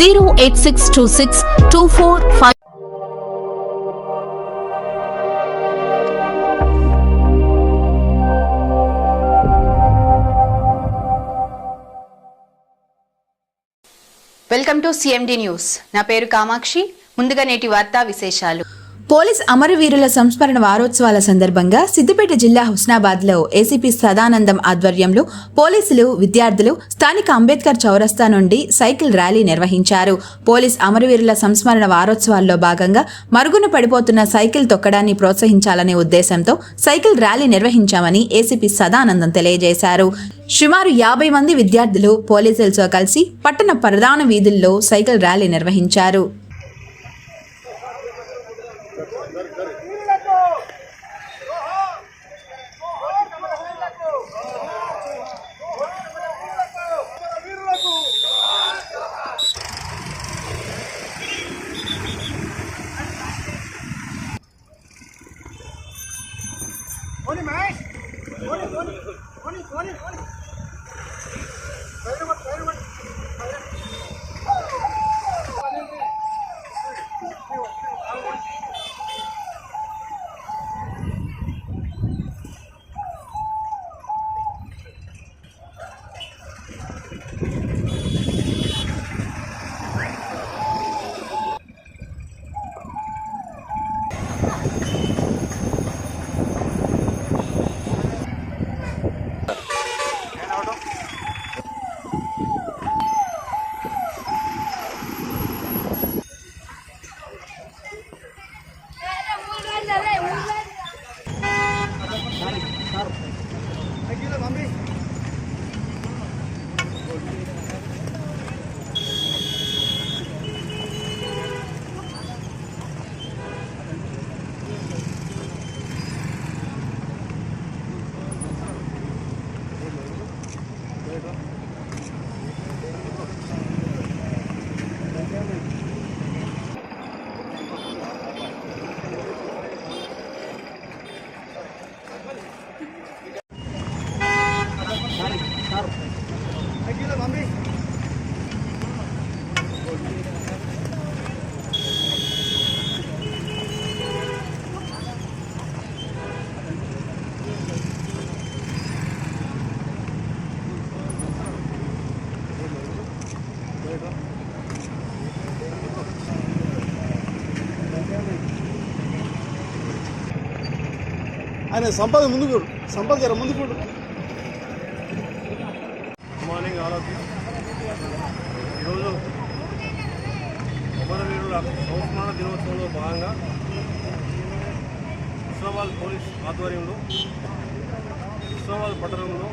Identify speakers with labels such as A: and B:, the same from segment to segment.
A: zero eight six two six two four five
B: welcome to CMD news. నా పేరు కామాక్షి. ముందుగా నేటి వార్తా విశేషాలు.
C: పోలీస్ అమరవీరుల సంస్మరణ వారోత్సవాల సందర్భంగా సిద్దిపేట జిల్లా హుస్నాబాద్లో ఏసీపీ సదానందం ఆధ్వర్యంలో పోలీసులు విద్యార్థులు స్థానిక అంబేద్కర్ చౌరస్తా నుండి సైకిల్ ర్యాలీ నిర్వహించారు. పోలీస్ అమరవీరుల సంస్మరణ వారోత్సవాల్లో భాగంగా మరుగున పడిపోతున్న సైకిల్ తొక్కడాన్ని ప్రోత్సహించాలనే ఉద్దేశంతో సైకిల్ ర్యాలీ నిర్వహించామని ఏసీపీ సదానందం తెలియజేశారు. సుమారు యాభై మంది విద్యార్థులు పోలీసులతో కలిసి పట్టణ ప్రధాన వీధుల్లో సైకిల్ ర్యాలీ నిర్వహించారు.
D: कर कर Aquí la ఆయన సంపద ముందుకు సంపద జర ముందుకు
E: మార్నింగ్ ఆల్ ఆఫ్ ఈరోజు అమరవీరుల సంస్మరణ దినోత్సవంలో భాగంగా హుస్నాబాద్ పోలీస్ ఆధ్వర్యంలో హుస్నాబాద్ పట్టణంలో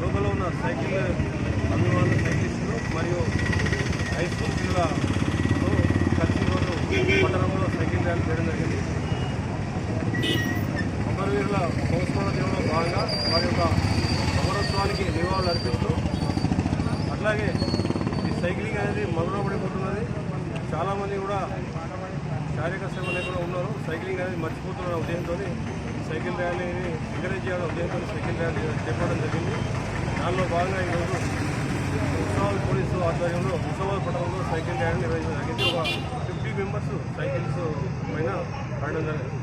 E: లోపల ఉన్న సైకిల్ అభిమానులు సైకిలిస్టులు మరియు హై స్కూల్ పిల్లలతో కలిసి ఈరోజు పట్టణంలో సైకిల్ ర్యాలీ చేయడం జరిగింది. అమరవీరుల సంస్మరణ దినంలో భాగంగా వారి యొక్క అమరత్వానికి నివాళులు అర్పిస్తూ అట్లాగే ఈ సైక్లింగ్ అనేది మరుగునపడిపోతున్నది చాలామంది కూడా శారీరక శ్రమ లేకుండా ఉన్నారు. సైక్లింగ్ అనేది మర్చిపోతున్న ఉదయంతో సైకిల్ ర్యాలీని ఎంకరేజ్ చేయాలని ఉదయంతో సైకిల్ ర్యాలీ చేపట్టడం జరిగింది. దానిలో భాగంగా ఈరోజు ఉత్సవాల పోలీసు ఆధ్వర్యంలో ఉత్సవాల పట్టణంలో సైకిల్ ర్యాలీ నిర్వహించడం జరిగింది. ఒక ఫిఫ్టీ మెంబర్స్ సైకిల్స్ పైన పడడం జరిగింది.